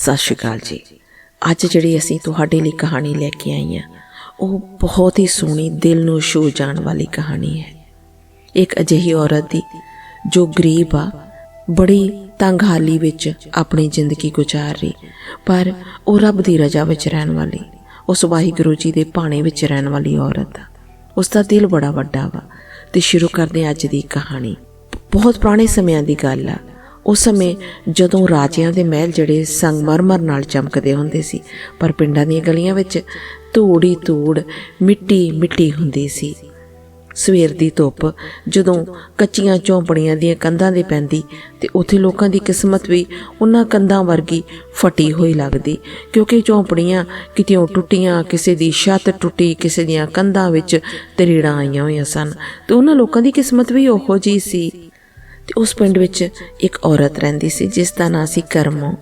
ਸਤਿ ਸ਼੍ਰੀ ਅਕਾਲ ਜੀ। ਅੱਜ ਜਿਹੜੀ ਅਸੀਂ ਤੁਹਾਡੇ ਲਈ ਕਹਾਣੀ ਲੈ ਕੇ ਆਈ ਹਾਂ, ਉਹ ਬਹੁਤ ਹੀ ਸੋਹਣੀ ਦਿਲ ਨੂੰ ਛੂ ਜਾਣ ਵਾਲੀ ਕਹਾਣੀ ਹੈ। ਇੱਕ ਅਜਿਹੀ ਔਰਤ ਦੀ, ਜੋ ਗਰੀਬ ਆ, ਬੜੀ ਤੰਗ ਹਾਲੀ ਵਿੱਚ ਆਪਣੀ ਜ਼ਿੰਦਗੀ ਗੁਜ਼ਾਰ ਰਹੀ, ਪਰ ਉਹ ਰੱਬ ਦੀ ਰਜ਼ਾ ਵਿੱਚ ਰਹਿਣ ਵਾਲੀ, ਉਸ ਵਾਹਿਗੁਰੂ ਜੀ ਦੇ ਭਾਣੇ ਵਿੱਚ ਰਹਿਣ ਵਾਲੀ ਔਰਤ ਆ। ਉਸ ਦਾ ਦਿਲ ਬੜਾ ਵੱਡਾ ਵਾ, ਤੇ ਸ਼ੁਰੂ ਕਰਦੇ ਹਾਂ ਅੱਜ ਦੀ ਕਹਾਣੀ। ਬਹੁਤ ਪੁਰਾਣੇ ਸਮਿਆਂ ਦੀ ਗੱਲ ਆ। ਉਸ ਸਮੇਂ ਜਦੋਂ ਰਾਜਿਆਂ ਦੇ ਮਹਿਲ ਜਿਹੜੇ ਸੰਗਮਰਮਰ ਨਾਲ ਚਮਕਦੇ ਹੁੰਦੇ ਸੀ, ਪਰ ਪਿੰਡਾਂ ਦੀਆਂ ਗਲੀਆਂ ਵਿੱਚ ਧੂੜੀ ਧੂੜ ਮਿੱਟੀ ਮਿੱਟੀ ਹੁੰਦੀ ਸੀ। ਸਵੇਰ ਦੀ ਧੁੱਪ ਜਦੋਂ ਕੱਚੀਆਂ ਝੌਂਪੜੀਆਂ ਦੀਆਂ ਕੰਧਾਂ ਦੇ ਪੈਂਦੀ ਤੇ ਉੱਥੇ ਲੋਕਾਂ ਦੀ ਕਿਸਮਤ ਵੀ ਉਹਨਾਂ ਕੰਧਾਂ ਵਰਗੀ ਫਟੀ ਹੋਈ ਲੱਗਦੀ, ਕਿਉਂਕਿ ਝੌਂਪੜੀਆਂ ਕਿਤੇੋਂ ਟੁੱਟੀਆਂ, ਕਿਸੇ ਦੀ ਛੱਤ ਟੁੱਟੀ, ਕਿਸੇ ਦੀਆਂ ਕੰਧਾਂ ਵਿੱਚ ਤਰੀੜਾਂ ਆਈਆਂ ਹੋਈਆਂ ਸਨ। ਤੇ ਉਹਨਾਂ ਲੋਕਾਂ ਦੀ ਕਿਸਮਤ ਵੀ ਉਹੋ ਜੀ ਸੀ। ਤੇ ਉਸ ਪਿੰਡ ਵਿੱਚ ਇੱਕ ਔਰਤ ਰਹਿੰਦੀ ਸੀ, ਜਿਸ ਦਾ ਨਾਂ ਸੀ ਕਰਮੋ।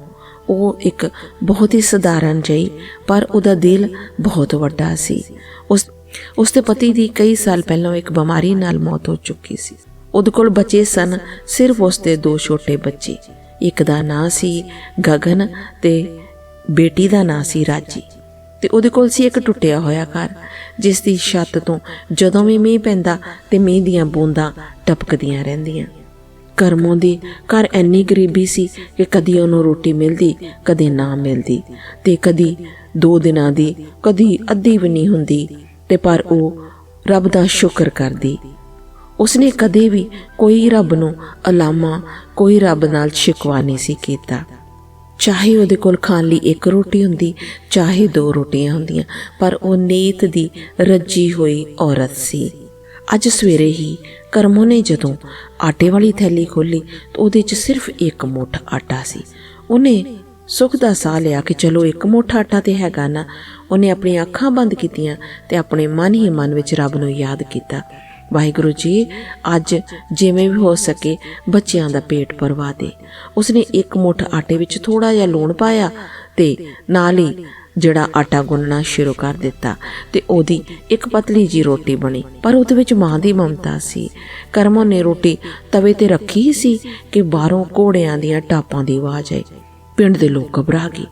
ਉਹ ਇੱਕ ਬਹੁਤ ਹੀ ਸਧਾਰਨ ਜਿਹੀ ਪਰ ਉਹਦਾ ਦਿਲ ਬਹੁਤ ਵੱਡਾ ਸੀ। ਉਸ ਉਸ ਦੇ ਪਤੀ ਦੀ ਕਈ ਸਾਲ ਪਹਿਲਾਂ ਇੱਕ ਬਿਮਾਰੀ ਨਾਲ ਮੌਤ ਹੋ ਚੁੱਕੀ ਸੀ। ਉਹਦੇ ਕੋਲ ਬਚੇ ਸਨ ਸਿਰਫ ਉਸ ਦੇ ਦੋ ਛੋਟੇ ਬੱਚੇ। ਇੱਕ ਦਾ ਨਾਂ ਸੀ ਗਗਨ ਤੇ ਬੇਟੀ ਦਾ ਨਾਂ ਸੀ ਰਾਜੀ। ਤੇ ਉਹਦੇ ਕੋਲ ਸੀ ਇੱਕ ਟੁੱਟਿਆ ਹੋਇਆ ਘਰ, ਜਿਸ ਦੀ ਛੱਤ ਤੋਂ ਜਦੋਂ ਵੀ ਮੀਂਹ ਪੈਂਦਾ ਤੇ ਮੀਂਹ ਦੀਆਂ ਬੂੰਦਾਂ ਟਪਕਦੀਆਂ ਰਹਿੰਦੀਆਂ। ਕਰਮੋਂ ਦੀ। ਘਰ ਇੰਨੀ ਗਰੀਬੀ ਸੀ ਕਿ ਕਦੀ ਉਹਨੂੰ ਰੋਟੀ ਮਿਲਦੀ, ਕਦੇ ਨਾ ਮਿਲਦੀ ਤੇ ਕਦੀ ਦੋ ਦਿਨਾਂ ਦੀ, ਕਦੀ ਅੱਧੀ ਵੀ ਨਹੀਂ ਹੁੰਦੀ ਤੇ ਪਰ ਉਹ ਰੱਬ ਦਾ ਸ਼ੁਕਰ ਕਰਦੀ। ਉਸਨੇ ਕਦੇ ਵੀ ਕੋਈ ਰੱਬ ਨੂੰ ਅਲਾਮਾ, ਕੋਈ ਰੱਬ ਨਾਲ ਸ਼ਿਕਵਾ ਨਹੀਂ ਸੀ ਕੀਤਾ। ਚਾਹੇ ਉਹਦੇ ਕੋਲ ਖਾਣ ਲਈ ਇੱਕ ਰੋਟੀ ਹੁੰਦੀ, ਚਾਹੇ ਦੋ ਰੋਟੀਆਂ ਹੁੰਦੀਆਂ, ਪਰ ਉਹ ਨੀਤ ਦੀ ਰੱਜੀ ਹੋਈ ਔਰਤ ਸੀ। ਅੱਜ ਸਵੇਰੇ ਹੀ ਕਰਮੋ ਨੇ ਜਦੋਂ ਆਟੇ ਵਾਲੀ ਥੈਲੀ ਖੋਲੀ ਤਾਂ ਉਹਦੇ 'ਚ ਸਿਰਫ ਇੱਕ ਮੁੱਠ ਆਟਾ ਸੀ। ਉਹਨੇ ਸੁੱਖ ਦਾ ਸਾਹ ਲਿਆ ਕਿ ਚਲੋ ਇੱਕ ਮੁੱਠ ਆਟਾ ਤੇ ਹੈਗਾ ਨਾ। ਉਹਨੇ ਆਪਣੀਆਂ ਅੱਖਾਂ ਬੰਦ ਕੀਤੀਆਂ ਤੇ ਆਪਣੇ ਮਨ ਹੀ ਮਨ ਵਿੱਚ ਰੱਬ ਨੂੰ ਯਾਦ ਕੀਤਾ। ਵਾਹਿਗੁਰੂ ਜੀ, ਅੱਜ ਜਿਵੇਂ ਵੀ ਹੋ ਸਕੇ ਬੱਚਿਆਂ ਦਾ ਪੇਟ ਭਰਵਾ ਦੇ। ਉਸਨੇ ਇੱਕ ਮੁੱਠ ਆਟੇ ਵਿੱਚ ਥੋੜਾ ਜਿਹਾ ਲੂਣ ਪਾਇਆ ਤੇ ਨਾਲ ਹੀ ਜਿਹੜਾ ਆਟਾ ਗੁੰਨਣਾ ਸ਼ੁਰੂ ਕਰ ਦਿੱਤਾ ਤੇ ਉਹਦੀ ਇੱਕ ਪਤਲੀ ਜੀ ਰੋਟੀ ਬਣੀ। ਪਰ ਉਹਦੇ ਵਿੱਚ ਮਾਂ ਦੀ ਮਮਤਾ ਸੀ। ਕਰਮੋਂ ਨੇ ਰੋਟੀ ਤਵੇ ਤੇ ਰੱਖੀ ਸੀ ਕਿ ਬਾਹਰੋਂ ਘੋੜਿਆਂ ਦੀਆਂ ਟਾਪਾਂ ਦੀ ਆਵਾਜ਼ ਆਈ। ਪਿੰਡ ਦੇ ਲੋਕ ਘਬਰਾ ਗਏ।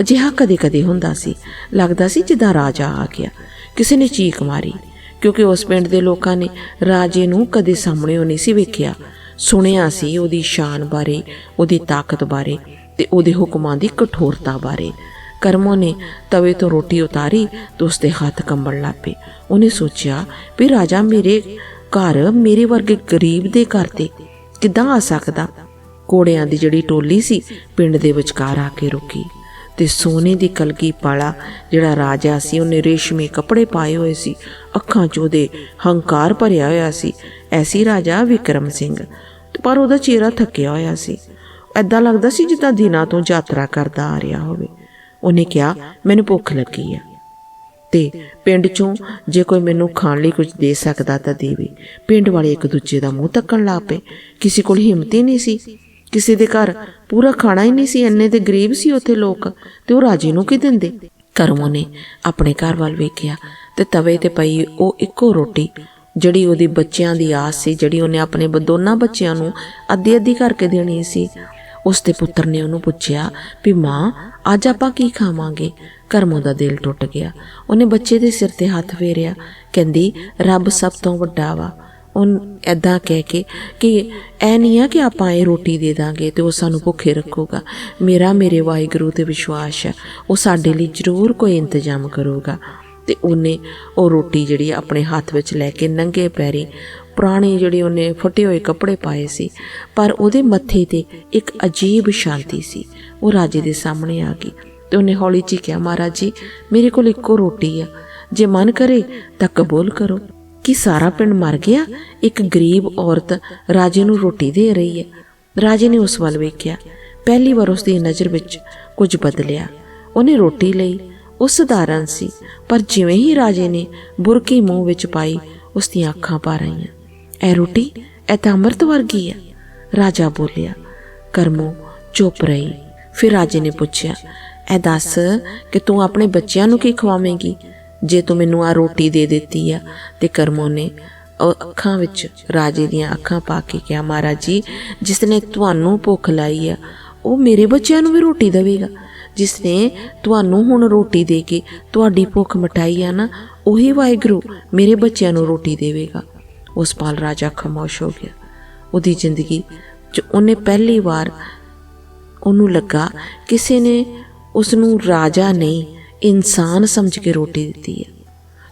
ਅਜਿਹਾ ਕਦੇ-ਕਦੇ ਹੁੰਦਾ ਸੀ। ਲੱਗਦਾ ਸੀ ਜਿੱਦਾਂ ਰਾਜਾ ਆ ਗਿਆ। ਕਿਸੇ ਨੇ ਚੀਕ ਮਾਰੀ, ਕਿਉਂਕਿ ਉਸ ਪਿੰਡ ਦੇ ਲੋਕਾਂ ਨੇ ਰਾਜੇ ਨੂੰ ਕਦੇ ਸਾਹਮਣੇ ਨਹੀਂ ਸੀ ਵੇਖਿਆ। ਸੁਣਿਆ ਸੀ ਉਹਦੀ ਸ਼ਾਨ ਬਾਰੇ, ਉਹਦੀ ਤਾਕਤ ਬਾਰੇ ਤੇ ਉਹਦੇ ਹੁਕਮਾਂ ਦੀ ਕਠੋਰਤਾ ਬਾਰੇ। ਕਰਮੋ ਨੇ ਤਵੇ ਤੋਂ ਰੋਟੀ ਉਤਾਰੀ ਤੇ ਉਸਦੇ ਹੱਥ ਕੰਬਣ ਲੱਪੇ ਉਹਨੇ ਸੋਚਿਆ ਵੀ ਰਾਜਾ ਮੇਰੇ ਘਰ ਮੇਰੇ ਵਰਗੇ ਗਰੀਬ ਦੇ ਘਰ ਤੇ ਕਿੱਦਾਂ ਆ ਸਕਦਾ ਕੋੜਿਆਂ ਦੀ ਜਿਹੜੀ ਟੋਲੀ ਸੀ ਪਿੰਡ ਦੇ ਵਿਚਕਾਰ ਆ ਕੇ ਰੁਕੀ ਤੇ ਸੋਨੇ ਦੀ ਕਲਗੀ ਪਾਲਾ ਜਿਹੜਾ ਰਾਜਾ ਸੀ ਉਹਨੇ ਰੇਸ਼ਮੀ ਕੱਪੜੇ ਪਾਏ ਹੋਏ ਸੀ ਅੱਖਾਂ 'ਚ ਉਹਦੇ ਹੰਕਾਰ ਭਰਿਆ ਹੋਇਆ ਸੀ ਐਸੀ ਰਾਜਾ ਵਿਕਰਮ ਸਿੰਘ ਪਰ ਉਹਦਾ ਚਿਹਰਾ ਥੱਕਿਆ ਹੋਇਆ ਸੀ ਐਦਾਂ ਲੱਗਦਾ ਸੀ ਜਿੱਦਾਂ ਦਿਨਾਂ ਤੋਂ ਯਾਤਰਾ ਕਰਦਾ ਆ ਰਿਹਾ ਹੋਵੇ ਉਹਨੇ ਕਿਹਾ, ਮੈਨੂੰ ਭੁੱਖ ਲੱਗੀ ਆ। ਤੇ ਪਿੰਡ ਚੋਂ ਜੇ ਕੋਈ ਮੈਨੂੰ ਖਾਣ ਲਈ ਕੁਝ ਦੇ ਸਕਦਾ ਤਾਂ ਦੇਵੇ। ਪਿੰਡ ਵਾਲੇ ਇੱਕ ਦੂਜੇ ਦਾ ਮੂੰਹ ਤੱਕਣ ਲੱਗ ਪਏ। ਕਿਸੇ ਕੋਲ ਹਿੰਮਤ ਹੀ ਨਹੀਂ ਸੀ। ਕਿਸੇ ਦੇ ਘਰ ਪੂਰਾ ਖਾਣਾ ਹੀ ਨਹੀਂ ਸੀ। ਇੰਨੇ ਤੇ ਗਰੀਬ ਸੀ ਉੱਥੇ ਲੋਕ। ਤੇ ਉਹ ਰਾਜੇ ਨੂੰ ਕੀ ਦਿੰਦੇ? ਕਰਮੋਂ ਨੇ ਆਪਣੇ ਘਰ ਵੱਲ ਵੇਖਿਆ ਤੇ ਤਵੇ ਤੇ ਪਈ ਉਹ ਇੱਕੋ ਰੋਟੀ, ਜਿਹੜੀ ਉਹਦੀ ਬੱਚਿਆਂ ਦੀ ਆਸ ਸੀ, ਜਿਹੜੀ ਉਹਨੇ ਆਪਣੇ ਦੋਨਾਂ ਬੱਚਿਆਂ ਨੂੰ ਅੱਧੀ ਅੱਧੀ ਕਰਕੇ ਦੇਣੀ ਸੀ। ਉਸ ਦੇ ਪੁੱਤਰ ਨੇ ਉਹਨੂੰ ਪੁੱਛਿਆ ਵੀ ਮਾਂ, ਅੱਜ ਆਪਾਂ ਕੀ ਖਾਵਾਂਗੇ? ਕਰਮੋਂ ਦਾ ਦਿਲ ਟੁੱਟ ਗਿਆ। ਉਹਨੇ ਬੱਚੇ ਦੇ ਸਿਰ ਤੇ ਹੱਥ ਫੇਰਿਆ। ਕਹਿੰਦੀ, ਰੱਬ ਸਭ ਤੋਂ ਵੱਡਾ ਵਾ। ਉਹ ਐਦਾਂ ਕਹਿ ਕੇ ਕਿ ਐ ਨਹੀਂ ਆ ਕਿ ਆਪਾਂ ਇਹ ਰੋਟੀ ਦੇ ਦਾਂਗੇ ਤੇ ਉਹ ਸਾਨੂੰ ਭੁੱਖੇ ਰੱਖੂਗਾ। ਮੇਰਾ ਮੇਰੇ ਵਾਹਿਗੁਰੂ ਤੇ ਵਿਸ਼ਵਾਸ ਹੈ। ਉਹ ਸਾਡੇ ਲਈ ਜ਼ਰੂਰ ਕੋਈ ਇੰਤਜ਼ਾਮ ਕਰੂਗਾ। ਤੇ ਉਹਨੇ ਉਹ ਰੋਟੀ ਜਿਹੜੀ ਆਪਣੇ ਹੱਥ ਵਿੱਚ ਲੈ ਕੇ ਨੰਗੇ ਪੈਰੀ ਪੁਰਾਣੇ ਜਿਹੜੇ ਉਹਨੇ ਫਟੇ ਹੋਏ ਕੱਪੜੇ ਪਾਏ ਸੀ, ਪਰ ਉਹਦੇ ਮੱਥੇ ਤੇ ਇੱਕ ਅਜੀਬ ਸ਼ਾਂਤੀ ਸੀ। ਉਹ ਰਾਜੇ ਦੇ ਸਾਹਮਣੇ ਆ ਗਈ ਤੇ ਉਹਨੇ ਹੌਲੀ ਜਿਹੀ ਕਿਹਾ, ਮਹਾਰਾਜ ਜੀ, ਮੇਰੇ ਕੋਲ ਇੱਕੋ ਰੋਟੀ ਆ। ਜੇ ਮਨ ਕਰੇ ਤਾਂ ਕਬੂਲ ਕਰੋ ਕਿ ਸਾਰਾ ਪਿੰਡ ਮਰ ਗਿਆ। ਇੱਕ ਗਰੀਬ ਔਰਤ ਰਾਜੇ ਨੂੰ ਰੋਟੀ ਦੇ ਰਹੀ ਹੈ। ਰਾਜੇ ਨੇ ਉਸ ਵੱਲ ਵੇਖਿਆ। ਪਹਿਲੀ ਵਾਰ ਉਸ ਦੀ ਨਜ਼ਰ ਵਿੱਚ ਕੁਝ ਬਦਲਿਆ। ਉਹਨੇ ਰੋਟੀ ਲਈ। ਉਹ ਸਧਾਰਨ ਸੀ, ਪਰ ਜਿਵੇਂ ਹੀ ਰਾਜੇ ਨੇ ਬੁਰਕੀ ਮੂੰਹ ਵਿੱਚ ਪਾਈ ਉਸ ਦੀਆਂ ਅੱਖਾਂ ਭਰ ਆਈਆਂ। ਇਹ ਰੋਟੀ ਇਹ ਤਾਂ ਅੰਮ੍ਰਿਤ ਵਰਗੀ ਹੈ ਰਾਜਾ ਬੋਲਿਆ, ਕਰਮੋ, ਚੁੱਪ ਰਹੀ। ਫਿਰ ਰਾਜੇ ਨੇ ਪੁੱਛਿਆ, ਇਹ ਦੱਸ ਕਿ ਤੂੰ ਆਪਣੇ ਬੱਚਿਆਂ ਨੂੰ ਕੀ ਖਵਾਵੇਂਗੀ? ਜੇ ਤੂੰ ਮੈਨੂੰ ਆ ਰੋਟੀ ਦੇ ਦਿੱਤੀ ਆ ਤੇ ਕਰਮੋ ਨੇ ਅੱਖਾਂ ਵਿੱਚ ਰਾਜੇ ਦੀਆਂ ਅੱਖਾਂ ਪਾ ਕੇ ਕਿਹਾ, ਮਹਾਰਾਜ ਜੀ, ਜਿਸ ਨੇ ਤੁਹਾਨੂੰ ਭੁੱਖ ਲਾਈ ਆ, ਉਹ ਮੇਰੇ ਬੱਚਿਆਂ ਨੂੰ ਵੀ ਰੋਟੀ ਦੇਵੇਗਾ। ਜਿਸ ਨੇ ਤੁਹਾਨੂੰ ਹੁਣ ਰੋਟੀ ਦੇ ਕੇ ਤੁਹਾਡੀ ਭੁੱਖ ਮਿਟਾਈ ਆ ਨਾ, ਉਹੀ ਵਾਹਿਗੁਰੂ ਮੇਰੇ ਬੱਚਿਆਂ ਨੂੰ ਰੋਟੀ ਦੇਵੇਗਾ। ਉਸ ਪਾਲ ਰਾਜਾ ਖਾਮੋਸ਼ ਹੋ ਗਿਆ। ਉਹਦੀ ਜ਼ਿੰਦਗੀ 'ਚ ਉਹਨੇ ਪਹਿਲੀ ਵਾਰ ਉਹਨੂੰ ਲੱਗਾ, ਕਿਸੇ ਨੇ ਉਸ ਨੂੰ ਰਾਜਾ ਨਹੀਂ, ਇਨਸਾਨ ਸਮਝ ਕੇ ਰੋਟੀ ਦਿੱਤੀ ਹੈ।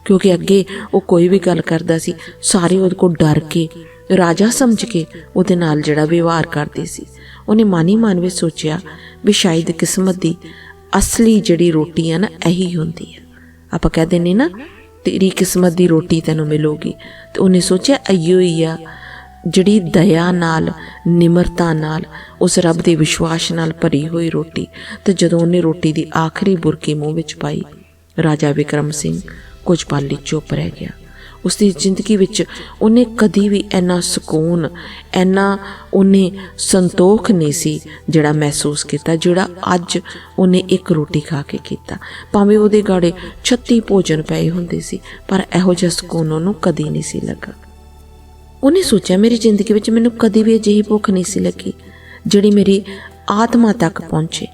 ਕਿਉਂਕਿ ਅੱਗੇ ਉਹ ਕੋਈ ਵੀ ਗੱਲ ਕਰਦਾ ਸੀ, ਸਾਰੇ ਉਹਦੇ ਕੋਲ ਡਰ ਕੇ, ਰਾਜਾ ਸਮਝ ਕੇ ਉਹਦੇ ਨਾਲ ਜਿਹੜਾ ਵਿਵਹਾਰ ਕਰਦੇ ਸੀ। ਉਹਨੇ ਮਾਨੀ ਮਨ ਵਿੱਚ ਸੋਚਿਆ ਵੀ ਸ਼ਾਇਦ ਕਿਸਮਤ ਦੀ ਅਸਲੀ ਜਿਹੜੀ ਰੋਟੀ ਆ ਨਾ, ਇਹੀ ਹੁੰਦੀ ਹੈ। ਆਪਾਂ ਕਹਿੰਦੇ ਨੇ ਨਾ ਤੇਰੀ ਕਿਸਮਤ ਦੀ ਰੋਟੀ ਤੈਨੂੰ ਮਿਲੂਗੀ। ਤੇ ਉਹਨੇ ਸੋਚਿਆ, ਅਈਓ ਹੀ ਆ। ਜਿਹੜੀ ਦਇਆ ਨਾਲ, ਨਿਮਰਤਾ ਨਾਲ, ਉਸ ਰੱਬ ਦੇ ਵਿਸ਼ਵਾਸ ਨਾਲ ਭਰੀ ਹੋਈ ਰੋਟੀ। ਤੇ ਜਦੋਂ ਉਹਨੇ ਰੋਟੀ ਦੀ ਆਖਰੀ ਬੁਰਕੀ ਮੂੰਹ ਵਿੱਚ ਪਾਈ, ਰਾਜਾ ਵਿਕਰਮ ਸਿੰਘ ਕੁਝ ਪਲ ਲਈ ਚੁੱਪ ਰਹਿ ਗਿਆ। ਉਸ ਦੀ ਜ਼ਿੰਦਗੀ ਵਿੱਚ ਉਹਨੇ ਕਦੀ ਵੀ ਇੰਨਾ ਸਕੂਨ, ਇੰਨਾ ਉਹਨੇ ਸੰਤੋਖ ਨਹੀਂ ਸੀ ਜਿਹੜਾ ਮਹਿਸੂਸ ਕੀਤਾ, ਜਿਹੜਾ ਅੱਜ ਉਹਨੇ ਇੱਕ ਰੋਟੀ ਖਾ ਕੇ ਕੀਤਾ। ਭਾਵੇਂ ਉਹਦੇ ਗਾੜੇ 36 ਭੋਜਨ ਪਏ ਹੁੰਦੇ ਸੀ, ਪਰ ਇਹੋ ਜਿਹਾ ਸਕੂਨ ਉਹਨੂੰ ਕਦੀ ਨਹੀਂ ਸੀ ਲੱਗਾ। ਉਹਨੇ ਸੋਚਿਆ, ਮੇਰੀ ਜ਼ਿੰਦਗੀ ਵਿੱਚ ਮੈਨੂੰ ਕਦੀ ਵੀ ਅਜਿਹੀ ਭੁੱਖ ਨਹੀਂ ਸੀ ਲੱਗੀ, ਜਿਹੜੀ ਮੇਰੀ ਆਤਮਾ ਤੱਕ ਪਹੁੰਚੇ।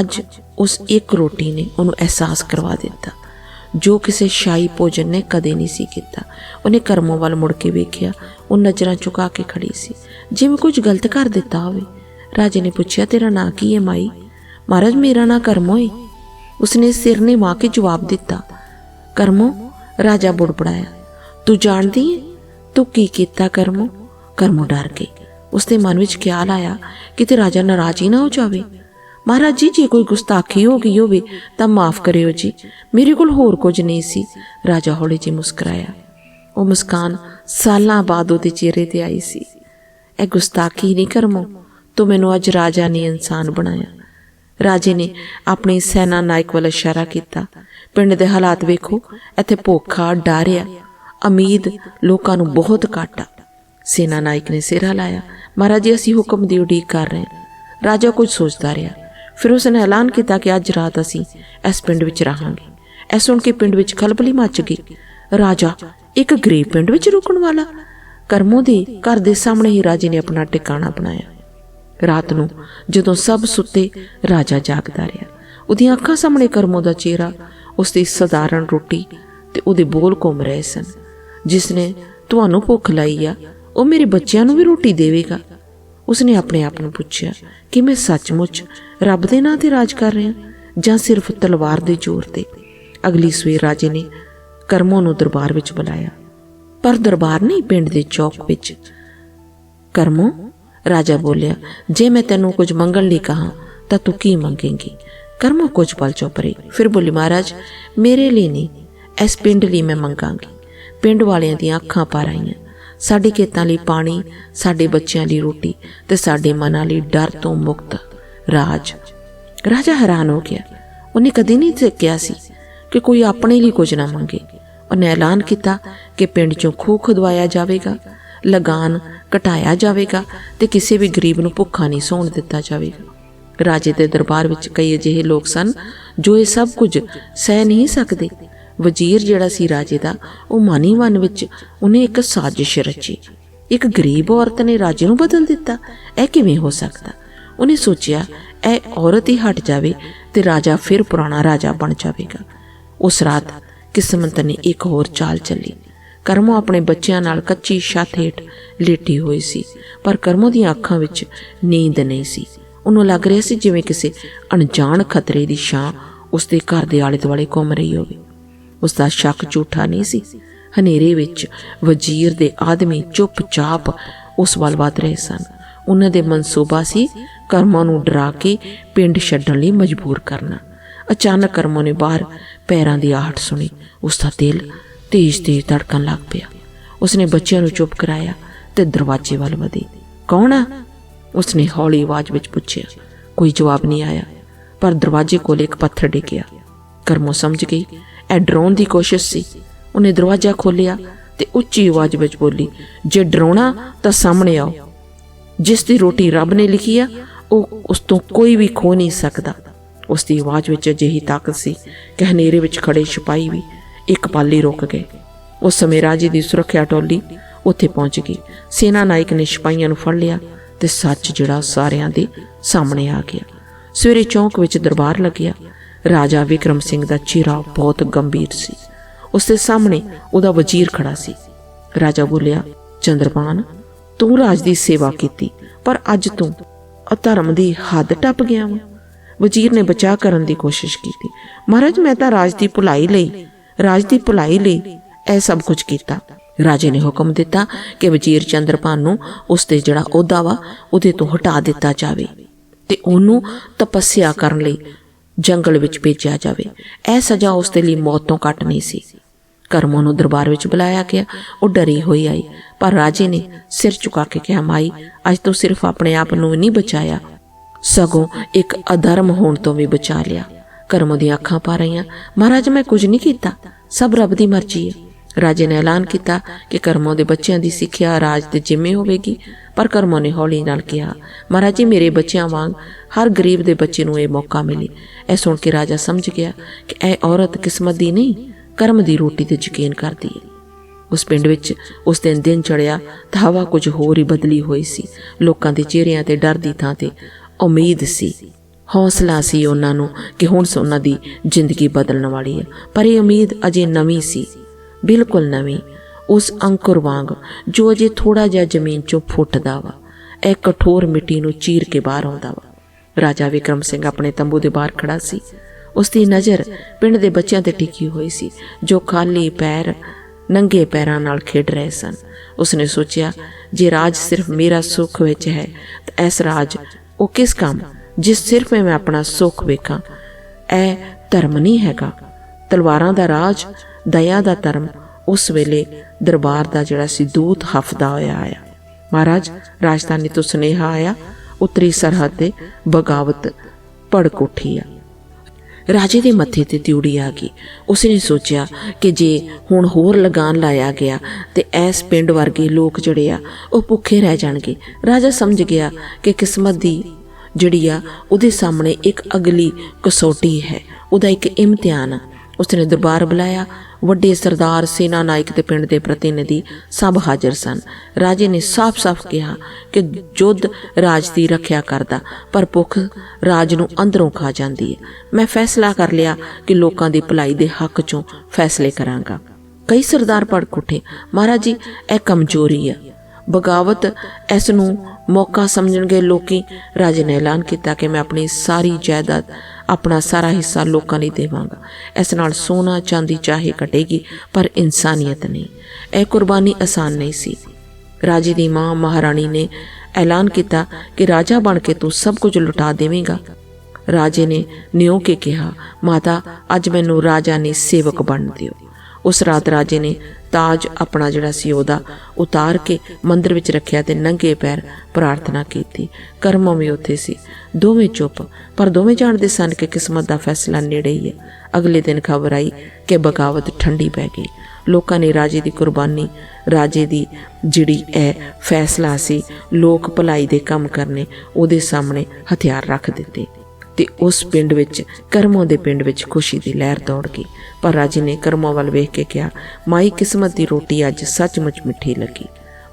ਅੱਜ ਉਸ ਇੱਕ ਰੋਟੀ ਨੇ ਉਹਨੂੰ ਅਹਿਸਾਸ ਕਰਵਾ ਦਿੱਤਾ। ਜੋ ਕਿਸੇ ਸ਼ਾਹੀ ਭੋਜਨ ਨੇ ਕਦੇ ਨਹੀਂ ਸੀ ਕੀਤਾ। ਉਹਨੇ ਕਰਮੋਂ ਵੱਲ ਮੁੜ ਕੇ ਵੇਖਿਆ। ਉਹ ਨਜ਼ਰਾਂ ਝੁਕਾ ਕੇ ਖੜੀ ਸੀ। ਜਿਵੇਂ ਕੁਝ ਗਲਤ ਕਰ ਦਿੱਤਾ ਹੋਵੇ। ਰਾਜੇ ਨੇ ਪੁੱਛਿਆ, ਤੇਰਾ ਨਾਂ ਕੀ ਹੈ ਮਾਈ? ਮਹਾਰਾਜ, ਮੇਰਾ ਨਾਂ ਕਰਮੋ ਹੈ ਉਸਨੇ ਸਿਰ ਨੇ ਮਾਂ ਕੇ ਜਵਾਬ ਦਿੱਤਾ। ਕਰਮੋ, ਰਾਜਾ ਬੁੜਬੜਾਇਆ। ਤੂੰ ਜਾਣਦੀ ਹੈ ਤੂੰ ਕੀ ਕੀਤਾ ਕਰਮੋ? ਕਰਮੋ ਡਰ ਗਈ। ਉਸਦੇ ਮਨ ਵਿੱਚ ਖਿਆਲ ਆਇਆ ਕਿ ਤੇ ਰਾਜਾ ਨਾਰਾਜ਼ ਹੀ ਨਾ ਹੋ ਜਾਵੇ। ਮਹਾਰਾਜ ਜੀ, ਜੇ ਕੋਈ ਗੁਸਤਾਖੀ ਹੋ ਗਈ ਹੋਵੇ ਤਾਂ ਮਾਫ ਕਰਿਓ ਜੀ। ਮੇਰੇ ਕੋਲ ਹੋਰ ਕੁਝ ਨਹੀਂ ਸੀ। ਰਾਜਾ ਹੌਲੀ ਜੀ ਮੁਸਕਰਾਇਆ। ਉਹ ਮੁਸਕਾਨ ਸਾਲਾਂ ਬਾਅਦ ਉਹਦੇ ਚਿਹਰੇ ਤੇ ਆਈ ਸੀ। ਇਹ ਗੁਸਤਾਖੀ ਨਹੀਂ ਕਰਮੋ, ਤੂੰ ਮੈਨੂੰ ਅੱਜ ਰਾਜਾ ਨੇ ਇਨਸਾਨ ਬਣਾਇਆ। ਰਾਜੇ ਨੇ ਆਪਣੀ ਸੈਨਾ ਨਾਇਕ ਵੱਲ ਇਸ਼ਾਰਾ ਕੀਤਾ। ਪਿੰਡ ਦੇ ਹਾਲਾਤ ਵੇਖੋ, ਇੱਥੇ ਭੁੱਖਾ, ਡਾਰਿਆ, ਅਮੀਦ ਲੋਕਾਂ ਨੂੰ ਬਹੁਤ ਘੱਟ। ਆ ਸੈਨਾ ਨਾਇਕ ਨੇ ਸਿਰ ਹਿਲਾਇਆ ਮਹਾਰਾਜ ਜੀ, ਅਸੀਂ ਹੁਕਮ ਦੀ ਉਡੀਕ ਕਰ ਰਹੇ ਹਾਂ। ਰਾਜਾ ਕੁਝ ਸੋਚਦਾ ਰਿਹਾ। ਫਿਰ ਉਸਨੇ ਐਲਾਨ ਕੀਤਾ ਕਿ ਅੱਜ ਰਾਤ ਅਸੀਂ ਇਸ ਪਿੰਡ ਵਿੱਚ ਰਹਾਂਗੇ। ਇਹ ਸੁਣ ਕੇ ਪਿੰਡ ਵਿੱਚ ਖਲਬਲੀ ਮੱਚ ਗਈ। ਰਾਜਾ, ਇੱਕ ਗਰੀਬ ਪਿੰਡ ਵਿੱਚ ਰੁਕਣ ਵਾਲਾ? ਕਰਮੋ ਦੇ ਘਰ ਦੇ ਸਾਹਮਣੇ ਹੀ ਰਾਜੇ ਨੇ ਆਪਣਾ ਟਿਕਾਣਾ ਬਣਾਇਆ। ਰਾਤ ਨੂੰ ਜਦੋਂ ਸਭ ਸੁੱਤੇ, ਰਾਜਾ ਜਾਗਦਾ ਰਿਹਾ। ਉਹਦੀਆਂ ਅੱਖਾਂ ਸਾਹਮਣੇ ਕਰਮੋ ਦਾ ਚਿਹਰਾ ਉਸ ਦੀ ਸਧਾਰਨ ਰੋਟੀ ਤੇ ਉਹਦੇ ਬੋਲ ਘੁੰਮ ਰਹੇ ਸਨ। ਜਿਸ ਨੇ ਤੁਹਾਨੂੰ ਭੁੱਖ ਲਾਈ ਆ, ਉਹ ਮੇਰੇ ਬੱਚਿਆਂ ਨੂੰ ਵੀ ਰੋਟੀ ਦੇਵੇਗਾ। ਉਸਨੇ ਆਪਣੇ ਆਪ ਨੂੰ ਪੁੱਛਿਆ ਕਿ ਮੈਂ ਸੱਚਮੁੱਚ ਰੱਬ ਦੇ ਨਾਂ ਤੇ ਰਾਜ ਕਰ ਰਿਹਾ ਜਾਂ ਸਿਰਫ ਤਲਵਾਰ ਦੇ ਜ਼ੋਰ ਤੇ? ਅਗਲੀ ਸਵੇਰ ਰਾਜੇ ਨੇ ਕਰਮੋ ਨੂੰ ਦਰਬਾਰ ਵਿੱਚ ਬੁਲਾਇਆ। ਪਰ ਦਰਬਾਰ ਨਹੀਂ, ਪਿੰਡ ਦੇ ਚੌਕ ਵਿੱਚ। ਕਰਮੋ, ਰਾਜਾ ਬੋਲਿਆ, ਜੇ ਮੈਂ ਤੈਨੂੰ ਕੁਝ ਮੰਗਣ ਲਈ ਕਹਾ, ਤਾਂ ਤੂੰ ਕੀ ਮੰਗੇਂਗੀ? ਕਰਮੋ ਕੁਝ ਪਲ ਚੁੱਪ ਰਹੀ। ਫਿਰ ਬੋਲੀ, ਮਹਾਰਾਜ, ਮੇਰੇ ਲਈ ਨਹੀਂ, ਇਸ ਪਿੰਡ ਲਈ ਮੈਂ ਮੰਗਾਂਗੀ। ਪਿੰਡ ਵਾਲਿਆਂ ਦੀਆਂ ਅੱਖਾਂ ਪਾਰ ਆਈਆਂ। ਸਾਡੇ ਖੇਤਾਂ ਲਈ ਪਾਣੀ, ਸਾਡੇ ਬੱਚਿਆਂ ਲਈ ਰੋਟੀ ਤੇ ਸਾਡੇ ਮਨਾਂ ਲਈ ਡਰ ਤੋਂ ਮੁਕਤ ਰਾਜ। ਰਾਜਾ ਹੈਰਾਨ ਹੋ ਗਿਆ। ਉਹਨੇ ਕਦੇ ਨਹੀਂ ਸਿੱਖਿਆ ਸੀ ਕਿ ਕੋਈ ਆਪਣੇ ਲਈ ਕੁਝ ਨਾ ਮੰਗੇ। ਉਹਨੇ ਐਲਾਨ ਕੀਤਾ ਕਿ ਪਿੰਡ ਚੋਂ ਖੂਹ ਖੁਦਵਾਇਆ ਜਾਵੇਗਾ, ਲਗਾਨ ਘਟਾਇਆ ਜਾਵੇਗਾ ਤੇ ਕਿਸੇ ਵੀ ਗਰੀਬ ਨੂੰ ਭੁੱਖਾ ਨਹੀਂ ਸੌਣ ਦਿੱਤਾ ਜਾਵੇਗਾ। ਰਾਜੇ ਦੇ ਦਰਬਾਰ ਵਿੱਚ ਕਈ ਅਜਿਹੇ ਲੋਕ ਸਨ ਜੋ ਇਹ ਸਭ ਕੁਝ ਸਹਿ ਨਹੀਂ ਸਕਦੇ। ਵਜ਼ੀਰ ਜਿਹੜਾ ਸੀ ਰਾਜੇ ਦਾ, ਉਹ ਮਾਨੀਵਨ ਵਿੱਚ ਉਹਨੇ ਇੱਕ ਸਾਜ਼ਿਸ਼ ਰਚੀ। ਇੱਕ ਗਰੀਬ ਔਰਤ ਨੇ ਰਾਜੇ ਨੂੰ ਬਦਲ ਦਿੱਤਾ। ਇਹ ਕਿਵੇਂ ਹੋ ਸਕਦਾ? ਉਹਨੇ ਸੋਚਿਆ, ਇਹ ਔਰਤ ਹੀ ਹਟ ਜਾਵੇ ਤੇ ਰਾਜਾ ਫਿਰ ਪੁਰਾਣਾ ਰਾਜਾ ਬਣ ਜਾਵੇਗਾ। ਉਸ ਰਾਤ ਕਿਸਮਤ ਨੇ ਇੱਕ ਹੋਰ ਚਾਲ ਚੱਲੀ। ਕਰਮੋ ਆਪਣੇ ਬੱਚਿਆਂ ਨਾਲ ਕੱਚੀ ਛੱਤ ਹੇਠ ਲੇਟੀ ਹੋਈ ਸੀ, ਪਰ ਕਰਮੋ ਦੀਆਂ ਅੱਖਾਂ ਵਿੱਚ ਨੀਂਦ ਨਹੀਂ ਸੀ। ਉਹਨੂੰ ਲੱਗ ਰਿਹਾ ਸੀ ਜਿਵੇਂ ਕਿਸੇ ਅਣਜਾਣ ਖਤਰੇ ਦੀ ਛਾਂ ਉਸ ਦੇ ਘਰ ਦੇ ਆਲੇ ਦੁਆਲੇ ਘੁੰਮ ਰਹੀ ਹੋਵੇ। ਉਸ ਦਾ ਸ਼ੱਕ ਝੂਠਾ ਨਹੀਂ ਸੀ। ਹਨੇਰੇ ਵਿੱਚ ਵਜ਼ੀਰ ਦੇ ਆਦਮੀ ਚੁੱਪਚਾਪ ਉਸ ਵੱਲ ਵਧ ਰਹੇ ਸਨ। ਉਹਨਾਂ ਦੇ ਮਨਸੂਬਾ ਸੀ ਕਰਮਾਂ ਨੂੰ ਡਰਾ ਕੇ ਪਿੰਡ ਛੱਡਣ ਲਈ ਮਜਬੂਰ ਕਰਨਾ। ਅਚਾਨਕ ਕਰਮਾਂ ਨੇ ਬਾਹਰ ਪੈਰਾਂ ਦੀ ਆਹਟ ਸੁਣੀ। ਉਸ ਦਾ ਦਿਲ ਤੇਜ਼-ਤੇਜ਼ ਧੜਕਣ ਲੱਗ ਪਿਆ। ਉਸਨੇ ਬੱਚਿਆਂ ਨੂੰ ਚੁੱਪ ਕਰਾਇਆ ਤੇ ਦਰਵਾਜ਼ੇ ਵੱਲ ਵਧੀ। ਕੌਣ ਆ? ਉਸਨੇ ਹੌਲੀ ਆਵਾਜ਼ ਵਿੱਚ ਪੁੱਛਿਆ। ਕੋਈ ਜਵਾਬ ਨਹੀਂ ਆਇਆ, ਪਰ ਦਰਵਾਜ਼ੇ ਕੋਲ ਇੱਕ ਪੱਥਰ ਡਿੱਗਿਆ। ਕਰਮੋ ਸਮਝ ਗਈ ਇਹ ਡਰਾਉਣ ਦੀ ਕੋਸ਼ਿਸ਼ ਸੀ। ਉਹਨੇ ਦਰਵਾਜ਼ਾ ਖੋਲ੍ਹਿਆ ਤੇ ਉੱਚੀ ਆਵਾਜ਼ ਵਿੱਚ ਬੋਲੀ, ਜੇ ਡਰਾਉਣਾ ਤਾਂ ਸਾਹਮਣੇ ਆਓ। ਜਿਸ ਦੀ ਰੋਟੀ ਰੱਬ ਨੇ ਲਿਖੀ ਆ, ਉਹ ਉਸ ਤੋਂ ਕੋਈ ਵੀ ਖੋ ਨਹੀਂ ਸਕਦਾ। ਉਸ ਦੀ ਆਵਾਜ਼ ਵਿੱਚ ਅਜਿਹੀ ਤਾਕਤ ਸੀ ਕਿ ਹਨੇਰੇ ਵਿੱਚ ਖੜੇ ਸਿਪਾਹੀ ਵੀ ਇੱਕ ਪਾਲੀ ਰੁਕ ਗਏ। ਉਸ ਸਮੇਂ ਰਾਜੇ ਦੀ ਸੁਰੱਖਿਆ ਟੋਲੀ ਉੱਥੇ ਪਹੁੰਚ ਗਈ। ਸੈਨਾ ਨਾਇਕ ਨੇ ਸਿਪਾਹੀਆਂ ਨੂੰ ਫੜ ਲਿਆ ਤੇ ਸੱਚ ਜਿਹੜਾ ਸਾਰਿਆਂ ਦੇ ਸਾਹਮਣੇ ਆ ਗਿਆ। ਸਵੇਰੇ ਚੌਂਕ ਵਿੱਚ ਦਰਬਾਰ ਲੱਗਿਆ। ਰਾਜਾ ਵਿਕਰਮ ਸਿੰਘ ਦਾ ਚਿਹਰਾ ਬਹੁਤ ਗੰਭੀਰ ਸੀ। ਉਸ ਦੇ ਸਾਹਮਣੇ ਉਹਦਾ ਵਜ਼ੀਰ ਖੜਾ ਸੀ। ਰਾਜਾ ਬੋਲਿਆ, ਚੰਦਰਪਾਨ, ਤੂੰ ਰਾਜ ਦੀ ਸੇਵਾ ਕੀਤੀ, ਪਰ ਅੱਜ ਤੂੰ ਅਧਰਮ ਦੀ ਹੱਦ ਟੱਪ ਗਿਆ ਵਾ। ਵਜ਼ੀਰ ਨੇ ਬਚਾਅ ਕਰਨ ਦੀ ਕੋਸ਼ਿਸ਼ ਕੀਤੀ। ਮਹਾਰਾਜ, ਮੈਂ ਤਾਂ ਰਾਜ ਦੀ ਭੁਲਾਈ ਲਈ, ਰਾਜ ਦੀ ਭੁਲਾਈ ਲਈ ਇਹ ਸਭ ਕੁਝ ਕੀਤਾ। ਰਾਜੇ ਨੇ ਹੁਕਮ ਦਿੱਤਾ ਕਿ ਵਜ਼ੀਰ ਚੰਦਰਪਾਨ ਨੂੰ ਉਸ ਤੇ ਜਿਹੜਾ ਅਹੁਦਾ ਵਾ, ਉਹਦੇ ਤੋਂ ਹਟਾ ਦਿੱਤਾ ਜਾਵੇ ਤੇ ਉਹਨੂੰ ਤਪੱਸਿਆ ਕਰਨ ਲਈ ਜੰਗਲ ਵਿੱਚ ਭੇਜਿਆ ਜਾਵੇ। ਇਹ ਸਜ਼ਾ ਉਸ ਦੇ ਲਈ ਮੌਤ ਤੋਂ ਘੱਟ ਨਹੀਂ ਸੀ। ਕਰਮੋਂ ਨੂੰ ਦਰਬਾਰ ਵਿੱਚ ਬੁਲਾਇਆ ਗਿਆ। ਉਹ ਡਰੀ ਹੋਈ ਆਈ। ਪਰ ਰਾਜੇ ਨੇ ਸਿਰ ਝੁਕਾ ਕੇ ਕਿਹਾ, ਮਾਈ, ਅੱਜ ਤੂੰ ਸਿਰਫ ਆਪਣੇ ਆਪ ਨੂੰ ਨਹੀਂ ਬਚਾਇਆ। ਸਗੋਂ ਇੱਕ ਅਧਰਮ ਹੋਣ ਤੋਂ ਵੀ ਬਚਾ ਲਿਆ। ਕਰਮੋ ਦੀਆਂ ਅੱਖਾਂ ਪਾ ਰਹੀਆਂ। ਮਹਾਰਾਜ, ਮੈਂ ਕੁਝ ਨਹੀਂ ਕੀਤਾ। ਸਭ ਰੱਬ ਦੀ ਮਰਜ਼ੀ ਹੈ। ਰਾਜੇ ਨੇ ਐਲਾਨ ਕੀਤਾ ਕਿ ਕਰਮੋਂ ਦੇ ਬੱਚਿਆਂ ਦੀ ਸਿੱਖਿਆ ਰਾਜ ਦੇ ਜਿੰਮੇ ਹੋਵੇਗੀ, ਪਰ ਕਰਮੋਂ ਨੇ ਹੌਲੀ ਨਾਲ ਕਿਹਾ, ਮਹਾਰਾਜ ਜੀ, ਮੇਰੇ ਬੱਚਿਆਂ ਵਾਂਗ ਹਰ ਗਰੀਬ ਦੇ ਬੱਚੇ ਨੂੰ ਇਹ ਮੌਕਾ ਮਿਲੇ। ਇਹ ਸੁਣ ਕੇ ਰਾਜਾ ਸਮਝ ਗਿਆ ਕਿ ਇਹ ਔਰਤ ਕਿਸਮਤ ਦੀ ਨਹੀਂ, ਕਰਮ ਦੀ ਰੋਟੀ ਤੇ ਯਕੀਨ ਕਰਦੀ ਹੈ। ਉਸ ਪਿੰਡ ਵਿੱਚ ਉਸ ਦਿਨ ਦਿਨ ਚੜਿਆ ਤਾਂ ਹਵਾ ਕੁਝ ਹੋਰ ਹੀ ਬਦਲੀ ਹੋਈ ਸੀ। ਲੋਕਾਂ ਦੇ ਚਿਹਰਿਆਂ ਤੇ ਡਰ ਦੀ ਥਾਂ ਤੇ ਉਮੀਦ ਸੀ, ਹੌਸਲਾ ਸੀ ਉਹਨਾਂ ਨੂੰ ਕਿ ਹੁਣ ਉਹਨਾਂ ਦੀ ਜ਼ਿੰਦਗੀ ਬਦਲਣ ਵਾਲੀ ਹੈ। ਪਰ ਇਹ ਉਮੀਦ ਅਜੇ ਨਵੀਂ ਸੀ। ਬਿਲਕੁਲ ਨਵੀਂ, ਉਸ ਅੰਕੁਰ ਵਾਂਗ ਜੋ ਅਜੇ ਥੋੜਾ ਜਿਹਾ ਜ਼ਮੀਨ ਚੋਂ ਫੁੱਟਦਾ ਵਾ, ਇਹ ਕਠੋਰ ਮਿੱਟੀ ਨੂੰ ਚੀਰ ਕੇ ਬਾਹਰ ਆਉਂਦਾ ਵਾ। ਰਾਜਾ ਵਿਕਰਮ ਸਿੰਘ ਆਪਣੇ ਤੰਬੂ ਦੇ ਬਾਹਰ ਖੜਾ ਸੀ। ਉਸ ਦੀ ਨਜ਼ਰ ਪਿੰਡ ਦੇ ਬੱਚਿਆਂ ਤੇ ਟਿਕੀ ਹੋਈ ਸੀ, ਜੋ ਖਾਲੀ ਪੈਰ, ਨੰਗੇ ਪੈਰਾਂ ਨਾਲ ਖੇਡ ਰਹੇ ਸਨ। ਉਸਨੇ ਸੋਚਿਆ, ਜੇ ਰਾਜ ਸਿਰਫ ਮੇਰਾ ਸੁੱਖ ਵਿੱਚ ਹੈ, ਤਾਂ ਇਸ ਰਾਜ ਉਹ ਕਿਸ ਕੰਮ, ਜਿਸ ਸਿਰਫ ਮੈਂ ਆਪਣਾ ਸੁੱਖ ਵੇਖਾਂ? ਇਹ ਧਰਮ ਨਹੀਂ ਹੈਗਾ। ਤਲਵਾਰਾਂ ਦਾ ਰਾਜ ਦਇਆ ਦਾ ਧਰਮ ਉਸ ਵੇਲੇ ਦਰਬਾਰ ਦਾ ਜਿਹੜਾ ਸੀ, ਦੂਤ ਹਫਦਾ ਹੋਇਆ ਆਇਆ। ਮਹਾਰਾਜ, ਰਾਜਧਾਨੀ ਤੋਂ ਸੁਨੇਹਾ ਆਇਆ, ਉੱਤਰੀ ਸਰਹੱਦ ਤੇ ਬਗਾਵਤ ਭੜਕ ਉੱਠੀ ਆ। ਰਾਜੇ ਦੇ ਮੱਥੇ ਤੇ ਤਿਉੜੀ ਆ ਗਈ। ਉਸਨੇ ਸੋਚਿਆ ਕਿ ਜੇ ਹੁਣ ਹੋਰ ਲਗਾਨ ਲਾਇਆ ਗਿਆ ਤੇ ਐਸ ਪਿੰਡ ਵਰਗੇ ਲੋਕ ਜਿਹੜੇ ਆ, ਉਹ ਭੁੱਖੇ ਰਹਿ ਜਾਣਗੇ। ਰਾਜਾ ਸਮਝ ਗਿਆ ਕਿ ਕਿਸਮਤ ਦੀ ਜਿਹੜੀ ਆ, ਉਹਦੇ ਸਾਹਮਣੇ ਇੱਕ ਅਗਲੀ ਕਸੌਟੀ ਹੈ, ਉਹਦਾ ਇੱਕ ਇਮਤਿਹਾਨ ਆ। ਉਸਨੇ ਦਰਬਾਰ ਬੁਲਾਇਆ ਵੱਡੇ ਸਰਦਾਰ ਸੈਨਾ ਨਾਇਕ ਤੇ ਪਿੰਡ ਦੇ ਪ੍ਰਤੀਨਿਧੀ ਸਭ ਹਾਜ਼ਰ ਸਨ। ਰਾਜੇ ਨੇ ਸਾਫ਼-ਸਾਫ਼ ਕਿਹਾ ਕਿ ਜੁੱਧ ਰਾਜ ਦੀ ਰੱਖਿਆ ਕਰਦਾ, ਪਰ ਭੁੱਖ ਰਾਜ ਨੂੰ ਅੰਦਰੋਂ ਖਾ ਜਾਂਦੀ ਹੈ। ਮੈਂ ਫੈਸਲਾ ਕਰ ਲਿਆ ਕਿ ਲੋਕਾਂ ਦੀ ਭਲਾਈ ਦੇ ਹੱਕ 'ਚੋਂ ਫੈਸਲੇ ਕਰਾਂਗਾ। ਕਈ ਸਰਦਾਰ ਭੜਕ ਉੱਠੇ, ਮਹਾਰਾਜ ਜੀ, ਇਹ ਕਮਜ਼ੋਰੀ ਹੈ। ਬਗਾਵਤ ਇਸ ਨੂੰ ਮੌਕਾ ਸਮਝਣਗੇ ਲੋਕੀ। ਰਾਜੇ ਨੇ ਐਲਾਨ ਕੀਤਾ ਕਿ ਮੈਂ ਆਪਣੀ ਸਾਰੀ ਜਾਇਦਾਦ ਆਪਣਾ ਸਾਰਾ ਹਿੱਸਾ ਲੋਕਾਂ ਲਈ ਦੇਵਾਂਗਾ। ਇਸ ਨਾਲ ਸੋਨਾ, ਚਾਂਦੀ, ਚਾਹੇ ਘਟੇਗੀ, ਪਰ ਇਨਸਾਨੀਅਤ ਨਹੀਂ। ਇਹ ਕੁਰਬਾਨੀ ਆਸਾਨ ਨਹੀਂ ਸੀ। ਰਾਜੇ ਦੀ ਮਾਂ ਮਹਾਰਾਣੀ ਨੇ ਐਲਾਨ ਕੀਤਾ ਕਿ ਰਾਜਾ ਬਣ ਕੇ ਤੂੰ ਸਭ ਕੁਝ ਲੁਟਾ ਦੇਵੇਂਗਾ। ਰਾਜੇ ਨੇ ਨਿਉ ਕੇ ਕਿਹਾ, ਮਾਤਾ, ਅੱਜ ਮੈਨੂੰ ਰਾਜਾ ਨੇ ਸੇਵਕ ਬਣ ਦਿਓ। ਉਸ ਰਾਤ ਰਾਜੇ ਨੇ ਤਾਜ ਆਪਣਾ ਜਿਹੜਾ ਸੀ ਉਹਦਾ ਉਤਾਰ ਕੇ ਮੰਦਰ ਵਿੱਚ ਰੱਖਿਆ ਤੇ ਨੰਗੇ ਪੈਰ ਪ੍ਰਾਰਥਨਾ ਕੀਤੀ। ਕਰਮ ਵੀ ਉੱਥੇ ਸੀ। ਦੋਵੇਂ ਚੁੱਪ, ਪਰ ਦੋਵੇਂ ਜਾਣਦੇ ਸਨ ਕਿ ਕਿਸਮਤ ਦਾ ਫੈਸਲਾ ਨੇੜੇ ਹੀ ਹੈ। ਅਗਲੇ ਦਿਨ ਖਬਰ ਆਈ ਕਿ ਬਗਾਵਤ ਠੰਡੀ ਪੈ ਗਈ। ਲੋਕਾਂ ਨੇ ਰਾਜੇ ਦੀ ਕੁਰਬਾਨੀ, ਰਾਜੇ ਦੀ ਜਿਹੜੀ ਇਹ ਫੈਸਲਾ ਸੀ, ਲੋਕ ਭਲਾਈ ਦੇ ਕੰਮ ਕਰਨੇ ਉਹਦੇ ਸਾਹਮਣੇ ਹਥਿਆਰ ਰੱਖ ਦਿੱਤੇ। ਤੇ ਉਸ ਪਿੰਡ ਵਿੱਚ, ਕਰਮੋਂ ਦੇ ਪਿੰਡ ਵਿੱਚ ਖੁਸ਼ੀ ਦੀ ਲਹਿਰ ਦੌੜ ਗਈ। ਪਰ ਰਾਜੇ ਨੇ ਕਰਮੋਂ ਵੱਲ ਵੇਖ ਕੇ ਕਿਹਾ, ਮਾਈ ਕਿਸਮਤ ਦੀ ਰੋਟੀ ਅੱਜ ਸੱਚਮੁੱਚ ਮਿੱਠੀ ਲੱਗੀ।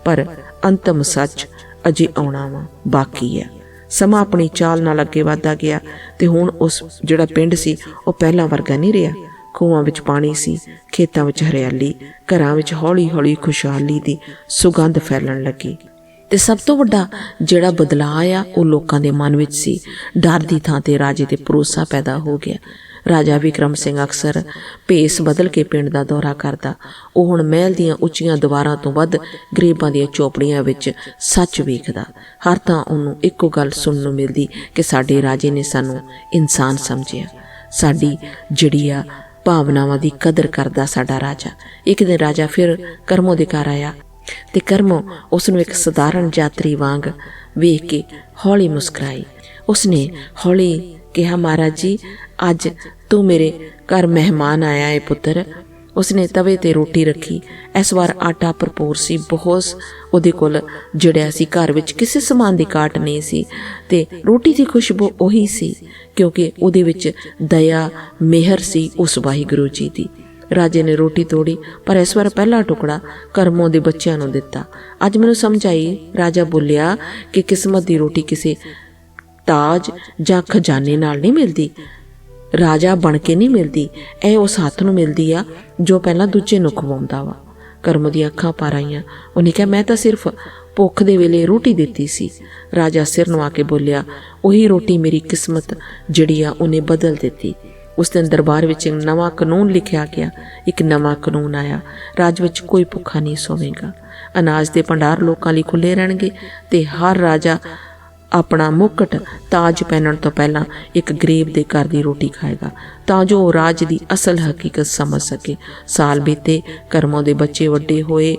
ਪਰ ਅੰਤਮ ਸੱਚ ਅਜੇ ਆਉਣਾ ਵਾ, ਬਾਕੀ ਹੈ। ਸਮਾਂ ਆਪਣੀ ਚਾਲ ਨਾਲ ਅੱਗੇ ਵਧਦਾ ਗਿਆ ਤੇ ਹੁਣ ਉਸ ਜਿਹੜਾ ਪਿੰਡ ਸੀ, ਉਹ ਪਹਿਲਾਂ ਵਰਗਾ ਨਹੀਂ ਰਿਹਾ। ਖੂਹਾਂ ਵਿੱਚ ਪਾਣੀ ਸੀ, ਖੇਤਾਂ ਵਿੱਚ ਹਰਿਆਲੀ, ਘਰਾਂ ਵਿੱਚ ਹੌਲੀ-ਹੌਲੀ ਖੁਸ਼ਹਾਲੀ ਦੀ ਸੁਗੰਧ ਫੈਲਣ ਲੱਗੀ। ਤੇ ਸਭ ਤੋਂ ਵੱਡਾ ਜਿਹੜਾ ਬਦਲਾਅ ਆ, ਉਹ ਲੋਕਾਂ ਦੇ ਮਨ ਵਿੱਚ ਸੀ। ਡਰ ਦੀ ਥਾਂ ਤੇ ਰਾਜੇ ਤੇ ਭਰੋਸਾ ਪੈਦਾ ਹੋ ਗਿਆ। ਰਾਜਾ ਵਿਕਰਮ ਸਿੰਘ ਅਕਸਰ ਭੇਸ ਬਦਲ ਕੇ ਪਿੰਡ ਦਾ ਦੌਰਾ ਕਰਦਾ। ਉਹ ਹੁਣ ਮਹਿਲ ਦੀਆਂ ਉੱਚੀਆਂ ਦੀਵਾਰਾਂ ਤੋਂ ਵੱਧ ਗਰੀਬਾਂ ਦੀਆਂ ਚੋਪੜੀਆਂ ਵਿੱਚ ਸੱਚ ਵੇਖਦਾ। ਹਰ ਤਾਂ ਉਹਨੂੰ ਇੱਕੋ ਗੱਲ ਸੁਣਨ ਨੂੰ ਮਿਲਦੀ ਕਿ ਸਾਡੇ ਰਾਜੇ ਨੇ ਸਾਨੂੰ ਇਨਸਾਨ ਸਮਝਿਆ। ਸਾਡੀ ਜਿਹੜੀ ਆ ਭਾਵਨਾਵਾਂ ਦੀ ਕਦਰ ਕਰਦਾ ਸਾਡਾ ਰਾਜਾ। ਇੱਕ ਦਿਨ ਰਾਜਾ ਫਿਰ ਕਰਮੋ ਦੇ ਘਰ ਆਇਆ। ਤੇ ਕਰਮੋ ਉਸ ਨੂੰ ਇੱਕ ਸਧਾਰਨ ਯਾਤਰੀ ਵਾਂਗ ਵੇਖ ਕੇ ਹੌਲੀ ਮੁਸਕਰਾਈ। ਉਸਨੇ ਹੌਲੀ ਕਿਹਾ, ਮਹਾਰਾਜ ਜੀ, ਅੱਜ ਤੂੰ ਮੇਰੇ ਘਰ ਮਹਿਮਾਨ ਆਇਆ ਏ ਪੁੱਤਰ। ਉਸਨੇ ਤਵੇ ਤੇ ਰੋਟੀ ਰੱਖੀ। ਇਸ ਵਾਰ ਆਟਾ ਭਰਪੂਰ ਸੀ ਬਹੁਤ ਉਹਦੇ ਕੋਲ ਜੜਿਆ ਸੀ। ਘਰ ਵਿੱਚ ਕਿਸੇ ਸਮਾਨ ਦੀ ਕਾਟ ਨਹੀਂ ਸੀ ਤੇ ਰੋਟੀ ਦੀ ਖੁਸ਼ਬੂ ਉਹੀ ਸੀ, ਕਿਉਂਕਿ ਉਹਦੇ ਵਿੱਚ ਦਇਆ, ਮਿਹਰ ਸੀ ਉਸ ਵਾਹਿਗੁਰੂ ਜੀ ਦੀ। ਰਾਜੇ ਨੇ ਰੋਟੀ ਤੋੜੀ, ਪਰ ਇਸ ਵਾਰ ਪਹਿਲਾ ਟੁਕੜਾ ਕਰਮੋਂ ਦੇ ਬੱਚਿਆਂ ਨੂੰ ਦਿੱਤਾ। ਅੱਜ ਮੈਨੂੰ ਸਮਝ ਆਈ, ਰਾਜਾ ਬੋਲਿਆ ਕਿ ਕਿਸਮਤ ਦੀ ਰੋਟੀ ਕਿਸੇ ਤਾਜ ਜਾਂ ਖਜ਼ਾਨੇ ਨਾਲ ਨਹੀਂ ਮਿਲਦੀ। ਰਾਜਾ ਬਣ ਕੇ ਨਹੀਂ ਮਿਲਦੀ, ਇਹ ਉਸ ਹੱਥ ਨੂੰ ਮਿਲਦੀ ਆ ਜੋ ਪਹਿਲਾਂ ਦੂਜੇ ਨੂੰ ਖਵਾਉਂਦਾ ਵਾ। ਕਰਮ ਦੀਆਂ ਅੱਖਾਂ ਪਰ ਆਈਆਂ। ਉਹਨੇ ਕਿਹਾ, ਮੈਂ ਤਾਂ ਸਿਰਫ ਭੁੱਖ ਦੇ ਵੇਲੇ ਰੋਟੀ ਦਿੱਤੀ ਸੀ। ਰਾਜਾ ਸਿਰ ਨੂੰ ਆ ਕੇ ਬੋਲਿਆ, ਉਹੀ ਰੋਟੀ ਮੇਰੀ ਕਿਸਮਤ ਜਿਹੜੀ ਆ, ਉਹਨੇ ਬਦਲ ਦਿੱਤੀ। ਉਸ ਦਿਨ ਦਰਬਾਰ ਵਿੱਚ ਇੱਕ ਨਵਾਂ ਕਾਨੂੰਨ ਲਿਖਿਆ ਗਿਆ। ਇੱਕ ਨਵਾਂ ਕਾਨੂੰਨ ਆਇਆ। ਰਾਜ ਵਿੱਚ ਕੋਈ ਭੁੱਖਾ ਨਹੀਂ ਸੋਵੇਗਾ। ਅਨਾਜ ਦੇ ਭੰਡਾਰ ਲੋਕਾਂ ਲਈ ਖੁੱਲੇ ਰਹਿਣਗੇ ਤੇ ਹਰ ਰਾਜਾ ਆਪਣਾ ਮੁਕਟ ਤਾਜ ਪਹਿਨਣ ਤੋਂ ਪਹਿਲਾਂ ਇੱਕ ਗਰੀਬ ਦੇ ਘਰ ਦੀ ਰੋਟੀ ਖਾਏਗਾ। ਤਾਂ ਜੋ ਉਹ ਰਾਜ ਦੀ ਅਸਲ ਹਕੀਕਤ ਸਮਝ ਸਕੇ। ਸਾਲ ਬੀਤੇ, ਕਰਮਾਂ ਦੇ ਬੱਚੇ ਵੱਡੇ ਹੋਏ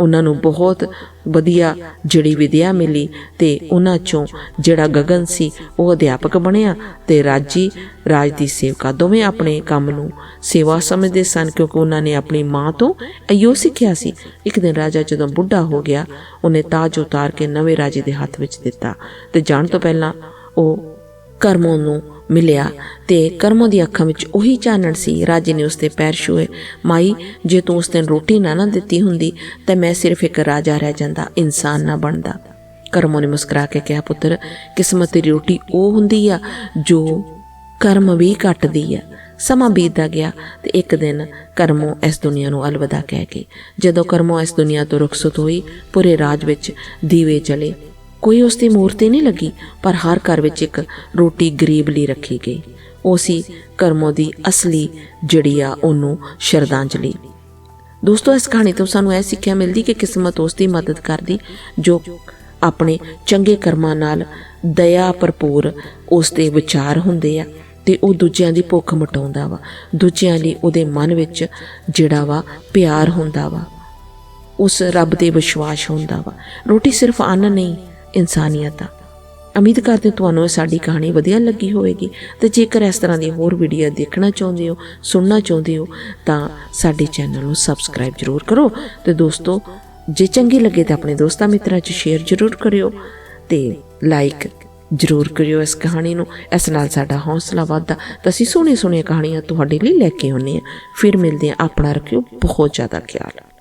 ਉਹਨਾਂ ਨੂੰ ਬਹੁਤ ਵਧੀਆ ਜਿਹੜੀ ਵਿਦਿਆ ਮਿਲੀ ਤੇ ਉਹਨਾਂ ਚੋਂ ਜਿਹੜਾ ਗਗਨ ਸੀ, ਉਹ ਅਧਿਆਪਕ ਬਣਿਆ ਤੇ ਰਾਜੀ, ਰਾਜ ਦੀ ਸੇਵਕਾ ਦੋਵੇਂ ਆਪਣੇ ਕੰਮ ਨੂੰ ਸੇਵਾ ਸਮਝਦੇ ਸਨ ਕਿਉਂਕਿ ਉਹਨਾਂ ਨੇ ਆਪਣੀ ਮਾਂ ਤੋਂ ਇਹੋ ਸਿੱਖਿਆ ਸੀ। ਇੱਕ ਦਿਨ ਰਾਜਾ ਜਦੋਂ ਬੁੱਢਾ ਹੋ ਗਿਆ, ਉਹਨੇ ਤਾਜ ਉਤਾਰ ਕੇ ਨਵੇਂ ਰਾਜੇ ਦੇ ਹੱਥ ਵਿੱਚ ਦਿੱਤਾ ਤੇ ਜਾਣ ਤੋਂ ਪਹਿਲਾਂ ਉਹ ਕਰਮੋਂ ਨੂੰ ਮਿਲਿਆ ਤੇ ਕਰਮੋਂ ਦੀ ਅੱਖਾਂ ਵਿੱਚ ਉਹੀ ਚਾਨਣ ਸੀ। ਰਾਜੇ ਨੇ ਉਸਦੇ ਪੈਰ ਛੂਏ ਮਾਈ, ਜੇ ਤੂੰ ਉਸ ਦਿਨ ਰੋਟੀ ਨਾ ਨਾ ਦਿੱਤੀ ਹੁੰਦੀ, ਤਾਂ ਮੈਂ ਸਿਰਫ ਇੱਕ ਰਾਜਾ ਰਹਿ ਜਾਂਦਾ, ਇਨਸਾਨ ਨਾ ਬਣਦਾ। ਕਰਮੋ ਨੇ ਮੁਸਕਰਾ ਕੇ ਕਿਹਾ, ਪੁੱਤਰ, ਕਿਸਮਤ ਦੀ ਰੋਟੀ ਉਹ ਹੁੰਦੀ ਆ ਜੋ ਕਰਮ ਵੀ ਕੱਟਦੀ ਆ। ਸਮਾਂ ਬੀਤਦਾ ਗਿਆ ਤੇ ਇੱਕ ਦਿਨ ਕਰਮੋਂ ਇਸ ਦੁਨੀਆ ਨੂੰ ਅਲਵਿਦਾ ਕਹਿ ਕੇ, ਜਦੋਂ ਕਰਮੋਂ ਇਸ ਦੁਨੀਆ ਤੋਂ ਰੁਖਸਤ ਹੋਈ, ਪੂਰੇ ਰਾਜ ਵਿੱਚ ਦੀਵੇ ਚਲੇ। ਕੋਈ ਉਸ ਦੀ ਮੂਰਤੀ ਨਹੀਂ ਲੱਗੀ, ਪਰ ਹਰ ਘਰ ਵਿੱਚ ਇੱਕ ਰੋਟੀ ਗਰੀਬ ਲਈ ਰੱਖੀ ਗਈ। ਉਹ ਸੀ ਕਰਮੋਂ ਦੀ ਅਸਲੀ ਜਿਹੜੀ ਆ ਉਹਨੂੰ ਸ਼ਰਧਾਂਜਲੀ। ਦੋਸਤੋ, ਇਸ ਕਹਾਣੀ ਤੋਂ ਸਾਨੂੰ ਇਹ ਸਿੱਖਿਆ ਮਿਲਦੀ ਕਿ ਕਿਸਮਤ ਉਸ ਦੀ ਮਦਦ ਕਰਦੀ, ਜੋ ਆਪਣੇ ਚੰਗੇ ਕਰਮਾਂ ਨਾਲ ਦਇਆ ਭਰਪੂਰ ਉਸ ਦੇ ਵਿਚਾਰ ਹੁੰਦੇ ਆ ਤੇ ਉਹ ਦੂਜਿਆਂ ਦੀ ਭੁੱਖ ਮਟਾਉਂਦਾ ਵਾ। ਦੂਜਿਆਂ ਲਈ ਉਹਦੇ ਮਨ ਵਿੱਚ ਜਿਹੜਾ ਵਾ ਪਿਆਰ ਹੁੰਦਾ ਵਾ, ਉਸ ਰੱਬ ਤੇ ਵਿਸ਼ਵਾਸ ਹੁੰਦਾ ਵਾ। ਰੋਟੀ ਸਿਰਫ ਅੰਨ ਨਹੀਂ ਇਨਸਾਨੀਅਤ ਆ। ਉਮੀਦ ਕਰਦੇ ਤੁਹਾਨੂੰ ਇਹ ਸਾਡੀ ਕਹਾਣੀ ਵਧੀਆ ਲੱਗੀ ਹੋਵੇਗੀ ਤੇ ਜੇਕਰ ਇਸ ਤਰ੍ਹਾਂ ਦੀ ਹੋਰ ਵੀਡੀਓ ਦੇਖਣਾ ਚਾਹੁੰਦੇ ਹੋ, ਸੁਣਨਾ ਚਾਹੁੰਦੇ ਹੋ, ਤਾਂ ਸਾਡੇ ਚੈਨਲ ਨੂੰ ਸਬਸਕ੍ਰਾਈਬ ਜ਼ਰੂਰ ਕਰੋ ਤੇ ਦੋਸਤੋ, ਜੇ ਚੰਗੀ ਲੱਗੇ ਤਾਂ ਆਪਣੇ ਦੋਸਤਾਂ ਮਿੱਤਰਾਂ 'ਚ ਸ਼ੇਅਰ ਜ਼ਰੂਰ ਕਰਿਓ ਤੇ ਲਾਈਕ ਜ਼ਰੂਰ ਕਰਿਓ ਇਸ ਕਹਾਣੀ ਨੂੰ। ਇਸ ਨਾਲ ਸਾਡਾ ਹੌਸਲਾ ਵਧਦਾ। ਤਾਂ ਅਸੀਂ ਸੋਹਣੀਆਂ ਸੋਹਣੀਆਂ ਕਹਾਣੀਆਂ ਤੁਹਾਡੇ ਲਈ ਲੈ ਕੇ ਆਉਂਦੇ ਹਾਂ। ਫਿਰ ਮਿਲਦੇ ਹਾਂ। ਆਪਣਾ ਰੱਖਿਓ। ਬਹੁਤ ਜ਼ਿਆਦਾ ਖਿਆਲ।